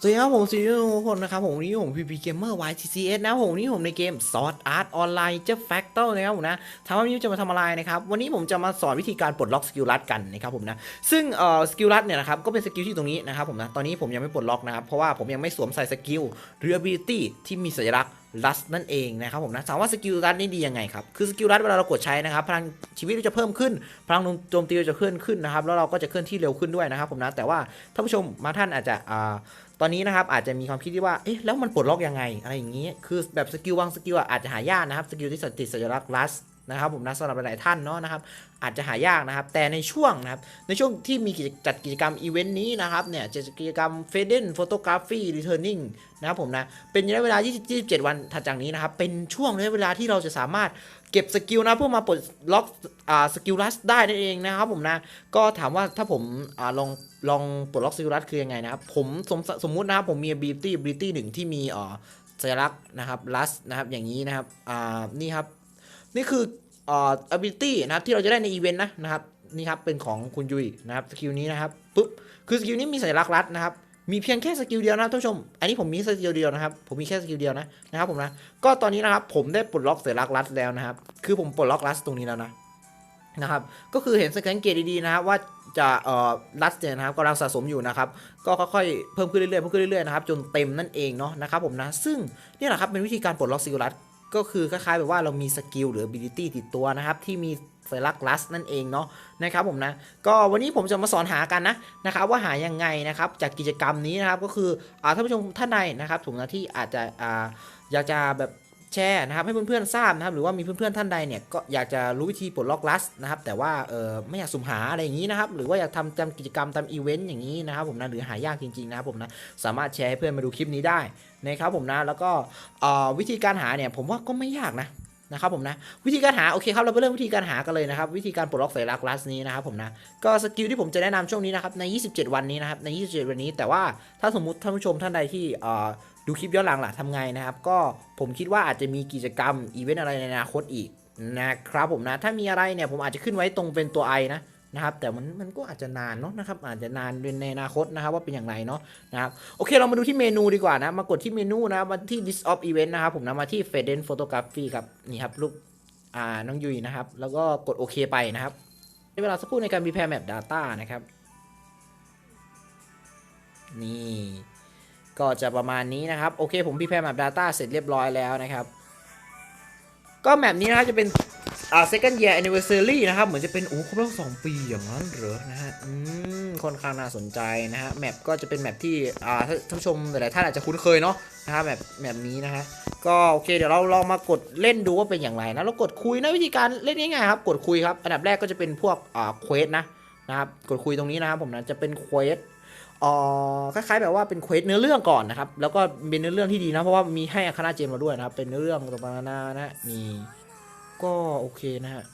สวัสดีครับผมซีรีส์ทุกคนนะครับผมนี้ผมพีพีเกมเมอร์ YTCS นะผมนี้ผมในเกม Sword Art Online เจ้า Factor นะครับผมนะถามว่าวันนี้จะมาทำอะไรนะครับ วันนี้ผมจะมาสอนวิธีการปลดล็อกสกิลลัดกันนะครับผมนะซึ่งเอ่อสกิลลัดเนี่ยนะครับก็เป็นสกิลที่ตรงนี้นะครับผมนะตอนนี้ผมยังไม่ปลดล็อกนะครับ เพราะว่าผมยังไม่สวมใส่สกิลหรือ ability ที่มีสัญลักษณ์ลัสนั่นเองนะครับผมนะถามว่าสกิลลัดนี่ดียังไงครับ คือสกิลลัดเวลาเรากดใช้นะครับ พลังชีวิตจะเพิ่มขึ้น พลังโจมตีจะเคลื่อนขึ้นนะครับ แล้วเราก็จะเคลื่อนที่เร็วขึ้นด้วยนะครับผมนะ แต่ว่าท่านผู้ชมมาท่านอาจจะอ่า ตอนนี้นะครับอาจจะมีความคิดที่ว่า เอ๊ะแล้วมันปลดล็อกยังไง อะไรอย่างนี้ คือแบบสกิลบางสกิลอาจจะหายากนะครับสกิลที่ติดสัญลักษณ์ลัสนะครับผมนะสำหรับหลายท่านเนาะนะครับอาจจะหายากนะครับ แต่ในช่วงนะครับในช่วงที่มีกิจจัดกิจกรรมอีเวนต์นี้นะครับเนี่ยจัดกิจกรรม f a d e n Photography Returning นะครับผมนะเป็นระยะเวลา20 27 วันถัดจากนี้นะครับ เป็นช่วงระยะเวลาที่เราจะสามารถเก็บสกิลนะเพื่อมาปลดล็อกอ่าสกิลลัสได้นั่นเองนะครับผมนะก็ถามว่าถ้าผมอ่าลอง ลองปลดล็อกสกิลลัสคือยังไงนะครับ ผมสมสมมุตินะครับผมมี ability ability หนึ่งที่มีอ่าสัญลักษณ์นะครับลัสนะครับอย่างนี้นะครับอ่านี่ครับ นี่คืออ่า ability นะครับที่เราจะได้ในอีเวนต์นะนะครับนี่ครับเป็นของคุณยุยนะครับสกิลนี้นะครับปุ๊บคือสกิลนี้มีสัญลักษณ์ลัสนะครับมีเพียงแค่สกิลเดียวนะท่านผู้ชม อันนี้ผมมีสกิลเดียวนะครับ ผมมีแค่สกิลเดียวนะนะครับผมนะ ก็ตอนนี้นะครับผมได้ปลดล็อกสัญลักษณ์ลัสแล้วนะครับ คือผมปลดล็อกลัสตรงนี้แล้วนะนะครับ ก็คือเห็นสแกนเกตดีๆนะครับว่า จะเอ่อลัสเนี่ยนะครับกำลังสะสมอยู่นะครับก็ค่อยๆเพิ่มขึ้นเรื่อยๆเพิ่มขึ้นเรื่อยๆนะครับจนเต็มนั่นเองเนาะนะครับผมนะซึ่งนี่แหละครับเป็นวิธีการปลดล็อกสกิลลัสก็คือคล้ายๆแบบว่าเรามีสกิลหรือ ability ติดตัวนะครับที่มีสัญลักษณ์ลัสนั่นเองเนาะนะครับผมนะก็วันนี้ผมจะมาสอนหากันนะนะครับว่าหายังไงนะครับจากกิจกรรมนี้นะครับก็คืออ่าท่านผู้ชมท่านใดนะครับถุงนะที่อาจจะออยากจะแบบ แชร์นะครับให้เพื่อนๆทราบนะครับหรือว่ามีเพื่อนๆท่านใดเนี่ยก็อยากจะรู้วิธีปลดล็อกลัสนะครับแต่ว่าเออไม่อยากสุ่มหาอะไรอย่างนี้นะครับหรือว่าอยากทำจำกิจกรรมตามอีเวนต์อย่างนี้นะครับผมนะหรือหายากจริงๆนะครับผมนะสามารถแชร์ให้เพื่อนมาดูคลิปนี้ได้นะครับผมนะแล้วก็เอ่อวิธีการหาเนี่ยผมว่าก็ไม่ยากนะ นะครับผมนะวิธีการหาโอเคครับเราไปเริ่มวิธีการหากันเลยนะครับวิธีการปลดล็อกสัญลักษณ์ลัสนี้นะครับผมนะก็สกิลที่ผมจะแนะนำช่วงนี้นะครับใน 27 วันนี้นะครับใน 27 วันนี้ แต่ว่าถ้าสมมุติท่านผู้ชมท่านใดที่ดูคลิปย้อนหลังล่ะทำไงนะครับก็ผมคิดว่าอาจจะมีกิจกรรมอีเวนต์อะไรในอนาคตอีกนะครับผมนะถ้ามีอะไรเนี่ยผมอาจจะขึ้นไว้ตรงเป็นตัวไอนะ นะครับแต่มันมันก็อาจจะนานเนาะนะครับอาจจะนานในอนาคตนะครับว่าเป็นอย่างไรเนาะนะครับโอเคเรามาดูที่เมนูดีกว่านะมากดที่เมนูนะมาที่ list of event นะครับผมนะมาที่ f a d e n photography ครับนี่ครับรูปอ่าน้องยุยนะครับ แล้วก็กดโอเคไปนะครับใช้เวลาสักครู่ในการ prepare map data นะครับนี่ก็จะประมาณนี้นะครับ โอเคผม prepare map data เสร็จเรียบร้อยแล้วนะครับ ก็แมปนี้นะครับจะเป็น อ่า second year anniversary นะครับ เหมือนจะเป็น โอ้ครบรอบสองปีอย่างนั้นเหรอนะฮะ อืม ค่อนข้างน่าสนใจนะฮะ แมปก็จะเป็นแมปที่ อ่าท่านผู้ชมหลายๆท่านอาจจะคุ้นเคยเนาะนะครับแมปแมปนี้นะฮะ ก็โอเค เดี๋ยวเราลองมากดเล่นดูว่าเป็นอย่างไรนะ เรากดคุยนะวิธีการเล่นง่ายๆครับ กดคุยครับ อันดับแรกก็จะเป็นพวก อ่า เควสนะ นะครับ กดคุยตรงนี้นะครับผมนะ จะเป็นเควสอ่อคล้ายๆแบบว่าเป็นเควสเนื้อเรื่องก่อนนะครับ แล้วก็เป็นเนื้อเรื่องที่ดีนะ เพราะว่ามีให้อคานาเจมมาด้วยนะครับ เป็นเนื้อเรื่องต่างๆนานานะมี ก็โอเคนะฮะ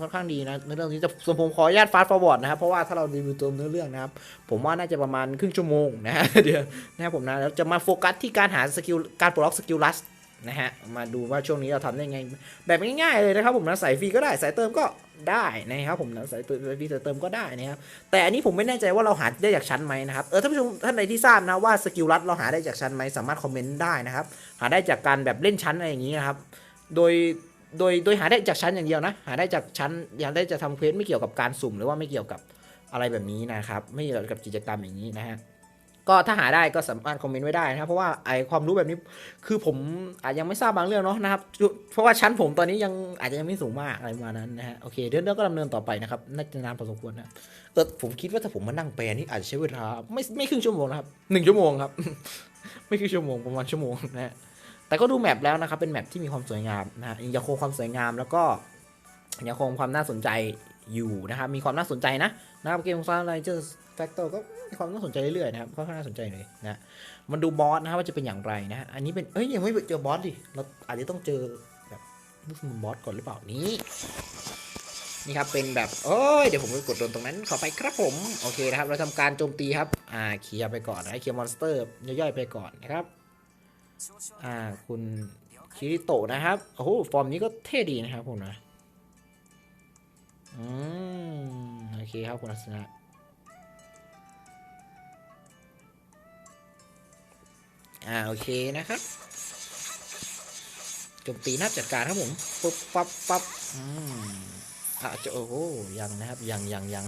ค่อนข้างดีนะเนื้อเรื่องนี้จะส่วนผมขออนุญาตฟาสต์ฟอร์เวิร์ดนะครับเพราะว่าถ้าเรารีวิวตัวเนื้อเรื่องนะครับผมว่าน่าจะประมาณครึ่งชั่วโมงนะฮะเดี๋ยวนะครับผมนะแล้วจะมาโฟกัสที่การหาสกิลการปลดล็อกสกิลลัสนะฮะมาดูว่าช่วงนี้เราทำได้ไง แบบง่ายๆเลยนะครับผมนะใส่ฟรีก็ได้ใส่เติมก็ได้นะครับผมนะใส่เติมฟรีใส่เติมก็ได้นะครับแต่อันนี้ผมไม่แน่ใจว่าเราหาได้จากชั้นไหมนะครับเออท่านผู้ชมท่านใดที่ทราบนะว่าสกิลลัดเราหาได้จากชั้นไหมสามารถคอมเมนต์ได้นะครับหาได้จากการแบบเล่นชั้นอะไรอย่างนี้นะครับโดย โดยโดยหาได้จากชั้นอย่างเดียวนะ หาได้จากชั้นหาได้จะทำเควสไม่เกี่ยวกับการสุ่มหรือว่าไม่เกี่ยวกับอะไรแบบนี้นะครับ ไม่เกี่ยวกับกิจกรรมอย่างนี้นะฮะก็ถ้าหาได้ก็สามารถคอมเมนต์ไว้ได้นะครับเพราะว่าไอความรู้แบบนี้คือผมอาจยังไม่ทราบบางเรื่องเนาะนะครับเพราะว่าชั้นผมตอนนี้ยังอาจจะยังไม่สูงมากอะไรประมาณนั้นนะฮะโอเคเดี๋ยวเราก็ดำเนินต่อไปนะครับน่าจะนานพอสมควรนะเออผมคิดว่าถ้าผมมานั่งแปลนี่อาจจะใช้เวลาไม่ไม่ครึ่งชั่วโมงนะครับหนึ่งชั่วโมงครับ ไม่ครึ่งชั่วโมงประมาณชั่วโมงนะฮะ แต่ก็ดูแมปแล้วนะครับ เป็นแมปที่มีความสวยงามนะฮะยังคงความสวยงามแล้วก็ยังคงความน่าสนใจอยู่นะครับ มีความน่าสนใจนะนะครับเกมของซาร์ไลเจอร์แฟกเตอร์ก็มีความน่าสนใจเรื่อยๆนะครับค่อนข้างน่าสนใจเลยนะมันดูบอสนะครับว่าจะเป็นอย่างไรนะฮะอันนี้เป็นเอ้ยยังไม่เจอบอสดิเราอาจจะต้องเจอแบบลูกสมุนบอสก่อนหรือเปล่านี้นี่ครับเป็นแบบโอ้ยเดี๋ยวผมไปกดโดนตรงนั้นขอไปครับผมโอเคนะครับเราทำการโจมตีครับอ่าเคลียร์ไปก่อนนะเคลียร์มอนสเตอร์ย่อยๆไปก่อนนะครับ อ่าคุณคิริโตะนะครับ โอ้โห ฟอร์มนี้ก็เท่ดีนะครับผมนะอืมโอเคครับคุณลักษณะอ่าโอเคนะครับจมตีนับจัดการครับผมปุ๊บปั๊บปั๊บอืมอะจะโอ้โหยังนะครับยังยังยัง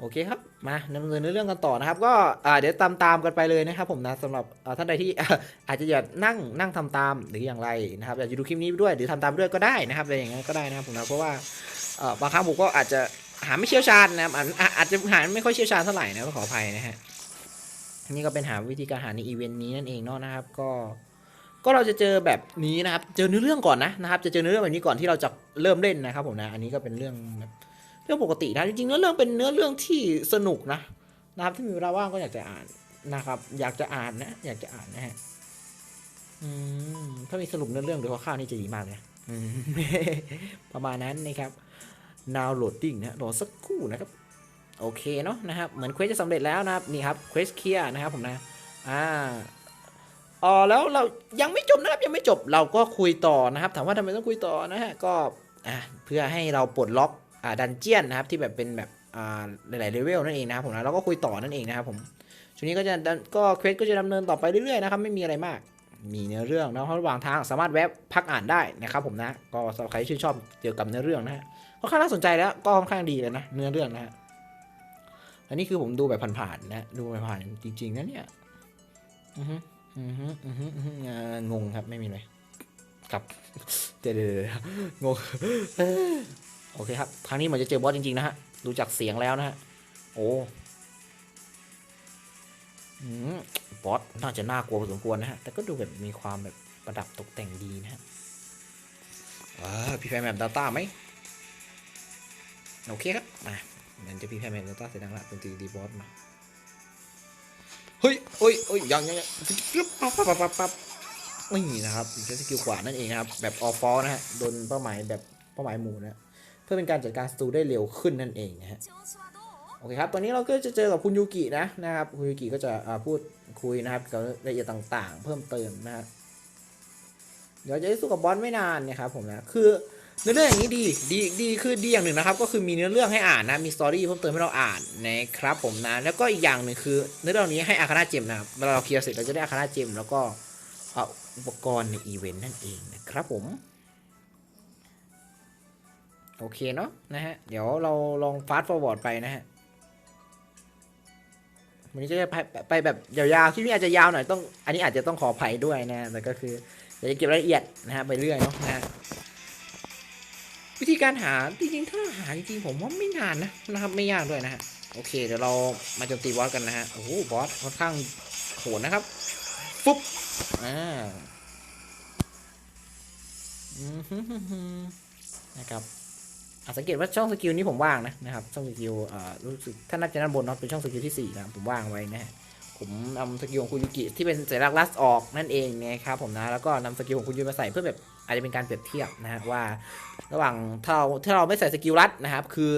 โอเคครับ มาดำเนินเรื่องกันต่อนะครับ ก็เดี๋ยวตามตามกันไปเลยนะครับ ผมนะสำหรับท่านใดที่อาจจะอยากนั่งนั่งทำตามหรืออย่างไรนะครับอยากจะดูคลิปนี้ด้วยหรือทำตามด้วยก็ได้นะครับอะไรอย่างเงี้ยก็ได้นะครับผมนะเพราะว่าบางครั้งผมก็อาจจะหาไม่เชี่ยวชาญนะครับอาจจะหาไม่ค่อยเชี่ยวชาญเท่าไหร่นะก็ขออภัยนะฮะนี่ก็เป็นหาวิธีการหาในอีเวนต์นี้นั่นเองเนาะนะครับ ก็ก็เราจะเจอแบบนี้นะครับ เจอเนื้อเรื่องก่อนนะนะครับ จะเจอเนื้อเรื่องแบบนี้ก่อนที่เราจะเริ่มเล่นนะครับผมนะอันนี้ก็เป็นเรื่องแบบ รื่องปกตินะจริงๆเนื้อเรื่องเป็นเนื้อเรื่องที่สนุกนะนะครับที่มีเวลาว่างก็อยากจะอ่านนะครับ อยากจะอ่านนะ อยากจะอ่านนะฮะถ้ามีสรุปเนื้อเรื่องหรือข้าวนี่จะดีมากเลยประมาณนั้นนะครับ now loading นะรอสักครู่นะครับ โอเคเนาะนะครับ เหมือนเควสจะสำเร็จแล้วนะครับ นี่ครับเควสเคลียร์นะครับผมนะ อ่าอ๋อแล้วเรายังไม่จบนะครับยังไม่จบเราก็คุยต่อนะครับ ถามว่าทำไมต้องคุยต่อนะฮะก็อะเพื่อให้เราปลดล็อก ดันเจียนนะครับที่แบบเป็นแบบหลายๆเลเวลนั่นเองนะครับผมนะเราก็คุยต่อนั่นเองนะครับผมช่วงนี้ก็จะก็เควสก็จะดำเนินต่อไปเรื่อยๆนะครับไม่มีอะไรมาก มีเนื้อเรื่องนะระหว่างทางสามารถแวะพักอ่านได้นะครับผมนะก็สำหรับใครที่ชื่นชอบเกี่ยวกับเนื้อเรื่องนะฮะค่อนข้างน่าสนใจแล้วก็ค่อนข้างดีเลยนะเนื้อเรื่องนะฮะอันนี้คือผมดูแบบผ่านๆนะดูผ่านๆจริงๆนะเนี่ยอือฮึอือฮึอือฮึงงครับไม่มีเลยครับเดี๋ยวงง โอเคครับ ครั้งนี้เหมือนจะเจอบอสจริง ๆ นะฮะ ดูจากเสียงแล้วนะฮะ โอ้บอสน่าจะน่ากลัวพอสมควรนะฮะ แต่ก็ดูแบบมีความแบบประดับตกแต่งดีนะฮะว้าพี่แพรแมปดาต้าไหมโอเคครับ มาเหมือนจะพี่แพรแมปดาต้าเสร็จแล้วละเป็นตีดีบอสมา เฮ้ยเฮ้ยเฮ้ยยังยังยังปั๊บปั๊บปั๊บปั๊บนี่นะครับใช้สกิลขวานั่นเองครับ แบบออฟฟอนะฮะ โดนเป้าหมายแบบเป้าหมายหมู่นะ พื่อเป็นการจัดการศัตรูได้เร็วขึ้นนั่นเองนะฮะโอเคครับ ตอนนี้เราก็จะเจอกับคุณยูกินะนะครับ คุณยูกิก็จะพูดคุยนะครับกับรายละเอียดต่างๆ เพิ่มเติมนะฮะ เดี๋ยวจะได้สู้กับบอสไม่นานนะครับผมนะ คือเนื้อเรื่องอย่างนี้ดี ดี ดี คือดีอย่างหนึ่งนะครับ ก็คือมีเนื้อเรื่องให้อ่านนะ มีสตอรี่เพิ่มเติมให้เราอ่านนะครับผมนะ แล้วก็อีกอย่างหนึ่งคือเนื้อเรื่องนี้ให้อาคานาเจมนะเวลาเราเคลียร์เสร็จเราจะได้อาคานาเจมแล้วก็อุปกรณ์ในอีเวนต์นั่นเองนะครับผม โอเคเนาะนะฮะ เดี๋ยวเราลองฟาสต์ฟอร์เวิร์ดไปนะฮะวันนี้จะไปไปแบบยาวๆคลิปนี้อาจจะยาวหน่อยต้อง อันนี้อาจจะต้องขออภัยด้วยนะแต่ก็คือเดี๋ยวจะเก็บรายละเอียดนะฮะไปเรื่อยเนาะนะ วิธีการหาจริงๆถ้าหาจริงๆผมว่าไม่นานนะนะครับไม่ยากด้วยนะฮะโอเคเดี๋ยวเรามาโจมตีบอสกันนะฮะโอ้โหบอสค่อนข้างโหดนะครับฟุ๊บอ่าอืมฮึ่มๆนะครับ สังเกตว่าช่องสกิลนี้ผมว่างนะนะครับช่องสกิลรู้สึกถ้านับจากด้านบนเนาะเป็นช่องสกิลที่สี่นะผมว่างไว้นะฮะผมนำสกิลของคุณยูกิที่เป็นสัญลักษณ์ลัสออกนั่นเองนะครับผมนะแล้วก็นำสกิลของคุณยูมาใส่เพื่อแบบอาจจะเป็นการเปรียบเทียบนะฮะว่า ระหว่างถ้าเราถ้าเราไม่ใส่สกิลลัดนะครับคือ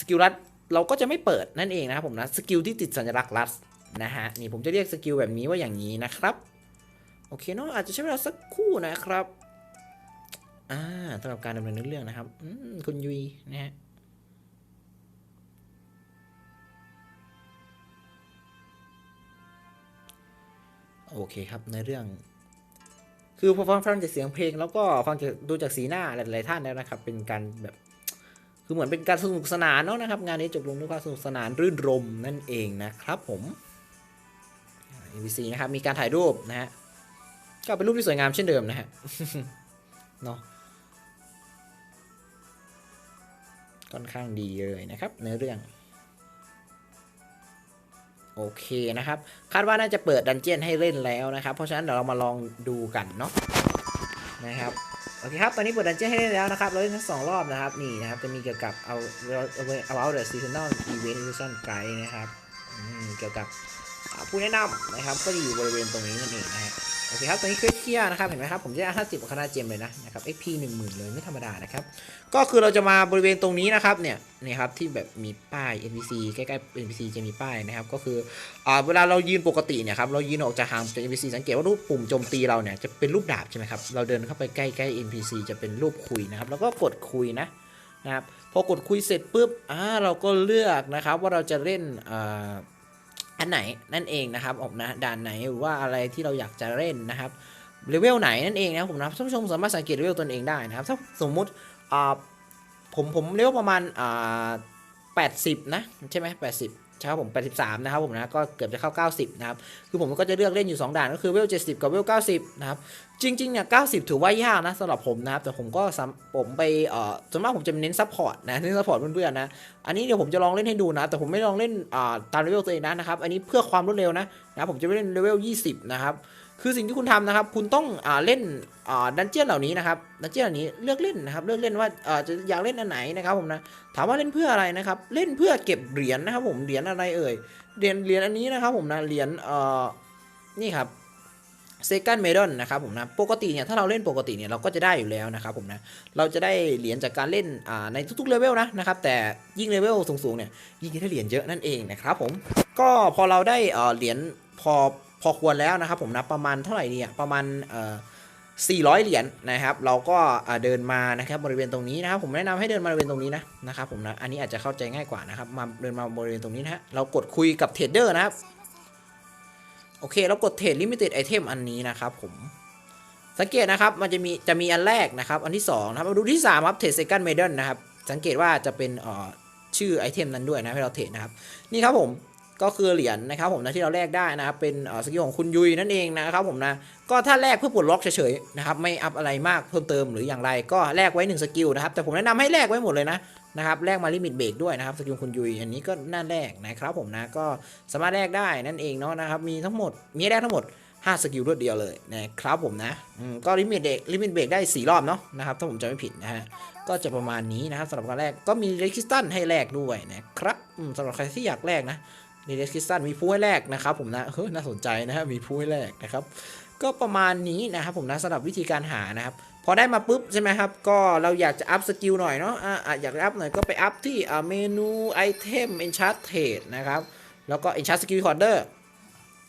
สกิลลัดเราก็จะไม่เปิดนั่นเองนะครับผมนะสกิลที่ติดสัญลักษณ์ลัสนะฮะนี่ผมจะเรียกสกิลแบบนี้ว่าอย่างนี้นะครับโอเคเนาะอาจจะใช้เวลาสักครู่นะครับ อ่าสำหรับการดำเนินเรื่องนะครับคุณยุยนะฮะโอเคครับในเรื่อง คือพอฟังฟังจากเสียงเพลง แล้วก็ฟังจากดูจากสีหน้าหลายๆท่านแล้วนะครับ เป็นการแบบคือเหมือนเป็นการสนุกสนานเนาะนะครับ งานนี้จบลงด้วยความสนุกสนานรื่นรมนั่นเองนะครับผมอ่า NPC นะครับ มีการถ่ายรูปนะฮะก็เป็นรูปที่สวยงามเช่นเดิมนะฮะเนาะ ค่อนข้างดีเลยนะครับในเรื่องโอเคนะครับ คาดว่าน่าจะเปิดดันเจียนให้เล่นแล้วนะครับ เพราะฉะนั้นเดี๋ยวเรามาลองดูกันเนาะนะครับโอเคครับ ตอนนี้เปิดดันเจียนให้เล่นแล้วนะครับ เราเล่นทั้งสองรอบนะครับ นี่นะครับ จะมีเกี่ยวกับเอาเอาเอาเอาเดอะซีซันนอลอีเวนต์ซีซันไกด์นะครับเกี่ยวกับ ผู้แนะนำนะครับ ก็จะอยู่บริเวณตรงนี้นั่นเองนะฮะโอเคครับตอนนี้เคลียร์นะครับเห็นไหมครับผมจะได้ห้าสิบคณะเจมเลยนะนะครับ XP หนึ่งหมื่นเลยไม่ธรรมดานะครับ ก็คือเราจะมาบริเวณตรงนี้นะครับเนี่ยนี่ครับที่แบบมีป้าย NPC ใกล้ๆ NPC จะมีป้ายนะครับ ก็คืออ่าเวลาเรายืนปกติเนี่ยครับเรายืนออกจากห่างจาก NPC สังเกตว่ารูปปุ่มโจมตีเราเนี่ยจะเป็นรูปดาบใช่ไหมครับเราเดินเข้าไปใกล้ๆ NPC จะเป็นรูปคุยนะครับ แล้วก็กดคุยนะนะครับพอกดคุยเสร็จปุ๊บอ่าเราก็เลือกนะครับว่าเราจะเล่นอ่า อันไหนนั่นเองนะครับผมนะด่านไหนหรือว่าอะไรที่เราอยากจะเล่นนะครับเลเวลไหนนั่นเองนะครับผมนะท่านผู้ชมสามารถสังเกตเลเวลตนเองได้นะครับถ้าสมมุติอ่าผมผมเลเวลประมาณอ่า80นะใช่ไหม80ใช่ครับผม83 นะครับผมนะ ก็เกือบจะเข้า 90 นะครับ คือผมก็จะเลือกเล่นอยู่ 2 ด่านก็คือเวล 70 กับเวล 90 นะครับ จริงๆเนี่ย90ถือว่ายากนะสำหรับผมนะครับ แต่ผมก็ผมไปเอ่อส่วนมากผมจะเน้นซัพพอร์ตนะเน้นซัพพอร์ตเพื่อนๆนะ อันนี้เดี๋ยวผมจะลองเล่นให้ดูนะ แต่ผมไม่ลองเล่นอ่าตามเลเวลตัวเองนะนะครับ อันนี้เพื่อความรวดเร็วนะนะผมจะไม่เล่นเลเวล20นะครับ คือสิ่งที่คุณทำนะครับ คุณต้องอ่าเล่นอ่าดันเจี้ยนเหล่านี้นะครับ ดันเจี้ยนเหล่านี้เลือกเล่นนะครับ เลือกเล่นว่าอ่าจะอยากเล่นอันไหนนะครับผมนะ ถามว่าเล่นเพื่ออะไรนะครับ เล่นเพื่อเก็บเหรียญนะครับผม เหรียญอะไรเอ่ย เหรียญเหรียญอันนี้นะครับผมนะ เหรียญเอ่อ นี่ครับ เซคันเมดอนนะครับผมนะปกติเนี่ยถ้าเราเล่นปกติเนี่ยเราก็จะได้อยู่แล้วนะครับผมนะเราจะได้เหรียญจากการเล่นอ่าในทุกๆเลเวลนะนะครับแต่ยิ่งเลเวลสูงๆเนี่ยยิ่งได้เหรียญเยอะนั่นเองนะครับผมก็พอเราได้เหรียญพอพอควรแล้วนะครับผมนะประมาณเท่าไหร่ดีอะประมาณเอ่อ400 เหรียญนะครับ เราก็เดินมานะครับบริเวณตรงนี้นะครับ ผมแนะนำให้เดินมาบริเวณตรงนี้นะนะครับผมนะอันนี้อาจจะเข้าใจง่ายกว่านะครับมาเดินมาบริเวณตรงนี้นะฮะเรากดคุยกับเทรดเดอร์นะครับ โอเคเรากดเทรดลิมิเต็ดไอเทมอันนี้นะครับผมสังเกตนะครับมันจะมีจะมีอันแรกนะครับอันที่2นะครับมาดูที่3ครับเทรดเซคันเมด l นะครับสังเกตว่าจะเป็นชื่อไอเทมนั้นด้วยนะให้เราเทรดนะครับนี่ครับผม ก็คือเหรียญนะครับผมนะที่เราแลกได้นะครับเป็นสกิลของคุณยุยนั่นเองนะครับผมนะก็ถ้าแลกเพื่อปลดล็อกเฉยๆนะครับไม่อัพอะไรมากเพิ่มเติมหรืออย่างไรก็แลกไว้1สกิลนะครับแต่ผมแนะนำให้แลกไว้หมดเลยนะนะครับแลกมาลิมิตเบรกด้วยนะครับสกิลคุณยุยอันนี้ก็น่าแลกนะครับผมนะก็สามารถแลกได้นั่นเองเนาะนะครับมีทั้งหมดมีให้แลกทั้งหมด5สกิลรวดเดียวเลยนะครับผมนะก็ลิมิตเบรกลิมิตเบรกได้4รอบเนาะนะครับถ้าผมจำไม่ผิดนะฮะก็จะประมาณนี้นะครับสำหรับการแรกก็มีเรคิสตันให้แลกด้วยนะครับสำหรับใครที่อยากแลกนะ มีเรคิสตันมีผู้ให้แลกนะครับผมนะเฮ้ยน่าสนใจนะฮะมีผู้ให้แลกนะครับก็ประมาณนี้นะครับผมนะสำหรับวิธีการหานะครับพอได้มาปุ๊บใช่ไหมครับก็เราอยากจะอัพสกิลหน่อยเนาะอะอยากอัพหน่อยก็ไปอัพที่เมนูไอเทม enchant trade นะครับแล้วก็ enchant skill recorder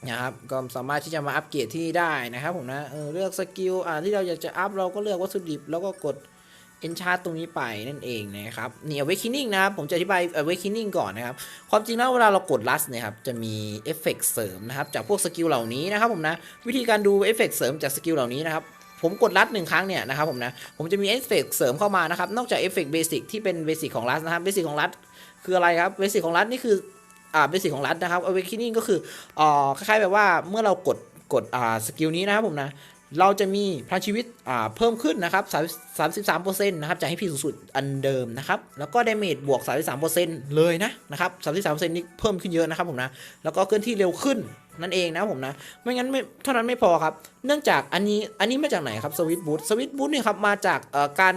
นะครับก็สามารถที่จะมาอัปเกรดที่นี่ได้นะครับผมนะเออเลือกสกิลอ่าที่เราอยากจะอัพเราก็เลือกวัตถุดิบแล้วก็กด enchant ตรงนี้ไปนั่นเองนะครับนี่ awakening นะครับผมจะอธิบาย awakening ก่อนนะครับ ความจริงแล้วเวลาเรากด last เนี่ยครับจะมีเอฟเฟกเสริมนะครับจากพวกสกิลเหล่านี้นะครับผมนะวิธีการดูเอฟเฟกเสริมจากสกิลเหล่านี้นะครับผมกดลัดหนึ่งครั้งเนี่ยนะครับผมนะผมจะมีเอฟเฟกเสริมเข้ามานะครับนอกจากเอฟเฟกเบสิกที่เป็นเบสิกของลัดนะครับเบสิกของลัดคืออะไรครับเบสิกของลัดนี่คืออ่าเบสิกของลัดนะครับ awakening ก็คืออ่าคล้ายๆแบบว่าเมื่อเรากดกดอ่าสกิลนี้นะครับผมนะ เราจะมีพลังชีวิตเพิ่มขึ้นนะครับ33%นะครับจากให้พีสูงสุดอันเดิมนะครับ แล้วก็ดาเมจบวก 33%เลยนะนะครับ33%นี่เพิ่มขึ้นเยอะนะครับผมนะ แล้วก็เคลื่อนที่เร็วขึ้นนั่นเองนะผมนะ ไม่งั้นไม่เท่านั้นไม่พอครับ เนื่องจากอันนี้อันนี้มาจากไหนครับสวิตบูทสวิตบูทเนี่ยครับมาจากการ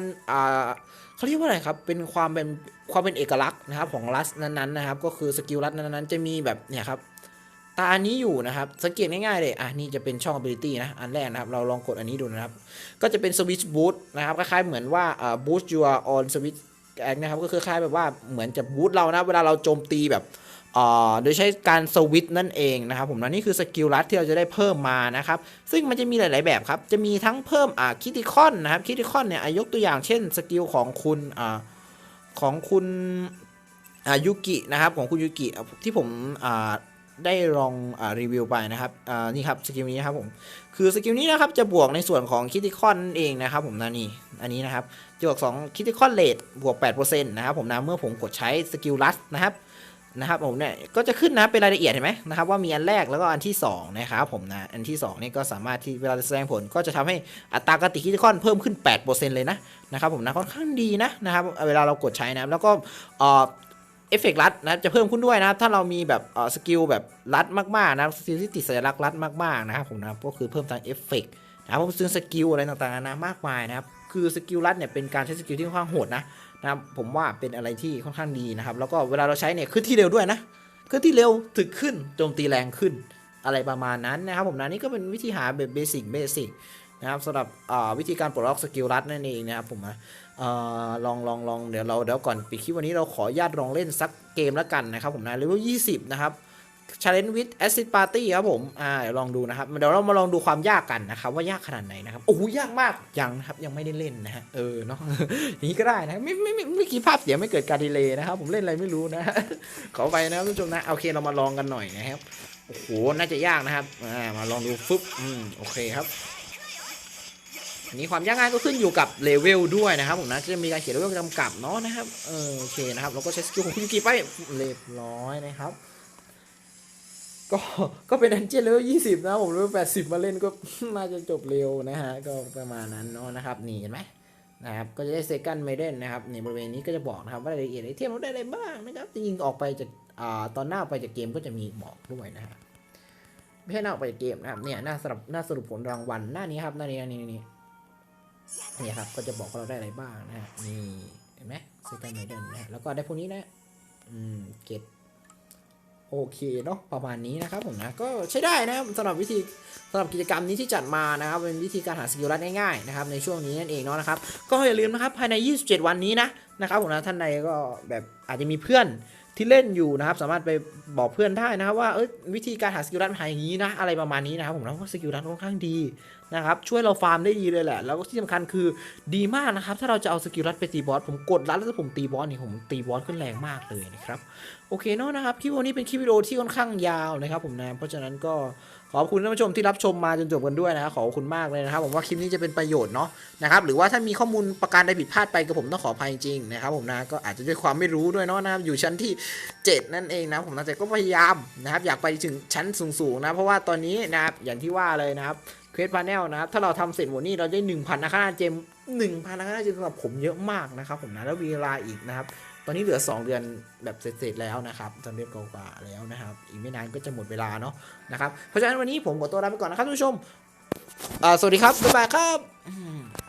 เขาเรียกว่าอะไรครับ เป็นความเป็นความเป็นเอกลักษณ์นะครับของรัสนั้นๆนะครับ ก็คือสกิลรัสนั้นๆจะมีแบบเนี่ยครับ ตาอันนี้อยู่นะครับ สังเกตง่ายๆเลย อะนี่จะเป็นช่อง ability นะ อันแรกนะครับ เราลองกดอันนี้ดูนะครับ ก็จะเป็น switch boost นะครับ คล้ายๆเหมือนว่าอ่า boost your on switch นะครับ ก็คือคล้ายแบบว่าเหมือนจะ boost เรานะ เวลาเราโจมตีแบบโดยใช้การสวิตนั่นเองนะครับผมนะนี่คือสกิลลัดที่เราจะได้เพิ่มมานะครับ ซึ่งมันจะมีหลาย ๆ แบบครับ จะมีทั้งเพิ่มอ่าคิติคอนนะครับคิติคอนเนี่ยอะยกตัวอย่างเช่นสกิลของคุณอ่าของคุณอายุกินะครับของคุณยุกิที่ผมอ่า ได้ลองอรีวิวไปนะครับนี่ครับสกิลนี้ครับผมคือสกิลนี้นะครับจะบวกในส่วนของคิติคอนเองนะครับผมนะนี่อันนี้นะครับจะบวก2คิติคอนเลทบวก8%นะครับผมนะเมื่อผมกดใช้สกิลลัสนะครับนะครับผมเนี่ยก็จะขึ้นนะเป็นรายละเอียดเห็นไหมนะครับว่ามีอันแรกแล้วก็อันที่สองนะครับผมนะอันที่สองนี่ก็สามารถที่เวลาแสดงผลก็จะทำให้อัตราการติคิติคอนเพิ่มขึ้น 8%เลยนะนะครับผมนะค่อนข้างดีนะนะครับเวลาเรากดใช้นะครับแล้วก็ เอฟเฟกต์รัดนะครับจะเพิ่มขึ้นด้วยนะครับ ถ้าเรามีแบบเออสกิลแบบรัดมากๆนะสกิลที่ติดสัญลักษณ์รัดมากๆนะครับผมนะก็คือเพิ่มทางเอฟเฟกต์นะครับผมซึ่งสกิลอะไรต่างๆนานามากมายนะครับ คือสกิลรัดเนี่ยเป็นการใช้สกิลที่ค่อนข้างโหดนะนะครับผมว่าเป็นอะไรที่ค่อนข้างดีนะครับ แล้วก็เวลาเราใช้เนี่ยขึ้นที่เร็วด้วยนะขึ้นที่เร็วถึกขึ้นโจมตีแรงขึ้นอะไรประมาณนั้นนะครับผมนะนี่ก็เป็นวิธีหาแบบเบสิกเบสิก นะครับสำหรับวิธีการปลดล็อกสกิลรัดนั่นเองนะครับผมนะออลองลองลองเดี๋ยวเราเดี๋ยวก่อนปิดคลิปวันนี้เราขอญาตลองเล่นสักเกมแล้วกันนะครับผมนะเลเวล20 นะครับ challenge with acid party ครับผมอ่าเดี๋ยวลองดูนะครับ เดี๋ยวเรามาลองดูความยากกันนะครับ ว่ายากขนาดไหนนะครับ โอ้โหยากมากยังนะครับยังไม่ได้เล่นนะฮะเออเนาะอย่างนี้ก็ได้นะไม่ไม่ไม่ไม่คิดภาพเสียไม่เกิดการดีเลย์นะครับ ผมเล่นอะไรไม่รู้นะขอไปนะครับท่านผู้ชมนะโอเคเรามาลองกันหน่อยนะครับโอ้โหน่าจะยากนะครับอ่ามาลองดูฟึบอืมโอเคครับ นี้ความยากง่ายก็ขึ้นอยู่กับเลเวลด้วยนะครับผมนะจะมีการเขียนเลเวลจำกัดเนาะนะครับเออโอเคนะครับเราก็ใช้สกิลของคุณยูกิไปเรียบร้อยนะครับก็ก็เป็นดันเจี้ยนเลเวลยี่สิบนะผมเลเวลแปดสิบมาเล่นก็น่าจะจบเร็วนะฮะก็ประมาณนั้นเนาะนะครับนี่เห็นไหมนะครับก็จะได้เซกันไมเดนนะครับในบริเวณนี้ก็จะบอกนะครับว่ารายละเอียดไอเทมเราได้อะไรบ้างนะครับจริงๆออกไปจากอ่าตอนหน้าไปจากเกมก็จะมีบอกด้วยนะฮะไม่ใช่หน้าออกไปจากเกมนะครับเนี่ยหน้าสรุปหน้าสรุปผลรางวัลหน้านี้ครับหน้านี้หน้านี้ นี่ครับก็จะบอกว่าเราได้อะไรบ้างนะฮะนี่เห็นไหมเซกันไมเดนนะแล้วก็ได้พวกนี้นะอืมเก็ตโอเคเนาะประมาณนี้นะครับผมนะก็ใช้ได้นะครับสำหรับวิธีสำหรับกิจกรรมนี้ที่จัดมานะครับเป็นวิธีการหาสกิลรัดง่ายๆนะครับในช่วงนี้นั่นเองเนาะนะครับก็อย่าลืมนะครับภายใน 27 วันนี้นะนะครับผมนะท่านใดก็แบบอาจจะมีเพื่อน ที่เล่นอยู่นะครับ สามารถไปบอกเพื่อนได้นะครับว่าเอ้ยวิธีการหาสกิลรันหาอย่างนี้นะ อะไรประมาณนี้นะครับผมนะเพราสกิลรันค่อนข้างดีนะครับช่วยเราฟาร์มได้ดีเลยแหละ แล้วก็ที่สำคัญคือดีมากนะครับ ถ้าเราจะเอาสกิลรัดไปตีบอสผมกดรัดแล้วถ้าผมตีบอสนี่ผมตีบอสขึ้นแรงมากเลยนะครับ โอเคเนาะนะครับคลิปวันนี้เป็นคลิปวิดีโอที่ค่อนข้างยาวนะครับผมนะเพราะฉะนั้นก็ ขอบคุณท่านผู้ชมที่รับชมมาจนจบกันด้วยนะครับขอบคุณมากเลยนะครับผมว่าคลิปนี้จะเป็นประโยชน์เนาะนะครับหรือว่าถ้ามีข้อมูลประการใดผิดพลาดไปก็ผมต้องขออภัยจริงนะครับผมนะก็อาจจะด้วยความไม่รู้ด้วยเนาะนะครับอยู่ชั้นที่ 7 นั่นเองนะผมนะแต่ก็พยายามนะครับอยากไปถึงชั้นสูงๆนะเพราะว่าตอนนี้นะครับอย่างที่ว่าเลยนะครับเควสพาแนลนะครับถ้าเราทำเสร็จหมดนี่เราได้ 1,000นักฆ่าเจม1,000นักฆ่าเจมสำหรับผมเยอะมากนะครับผมนะแล้วเวลาอีกนะครับ ตอนนี้เหลือ 2 เดือนแบบเสร็จๆแล้วนะครับตอนเดือนกว่าแล้วนะครับ อีกไม่นานก็จะหมดเวลาเนาะนะครับ เพราะฉะนั้นวันนี้ผมขอตัวลาไปก่อนนะครับทุกผู้ชมสวัสดีครับ บ๊ายบายครับ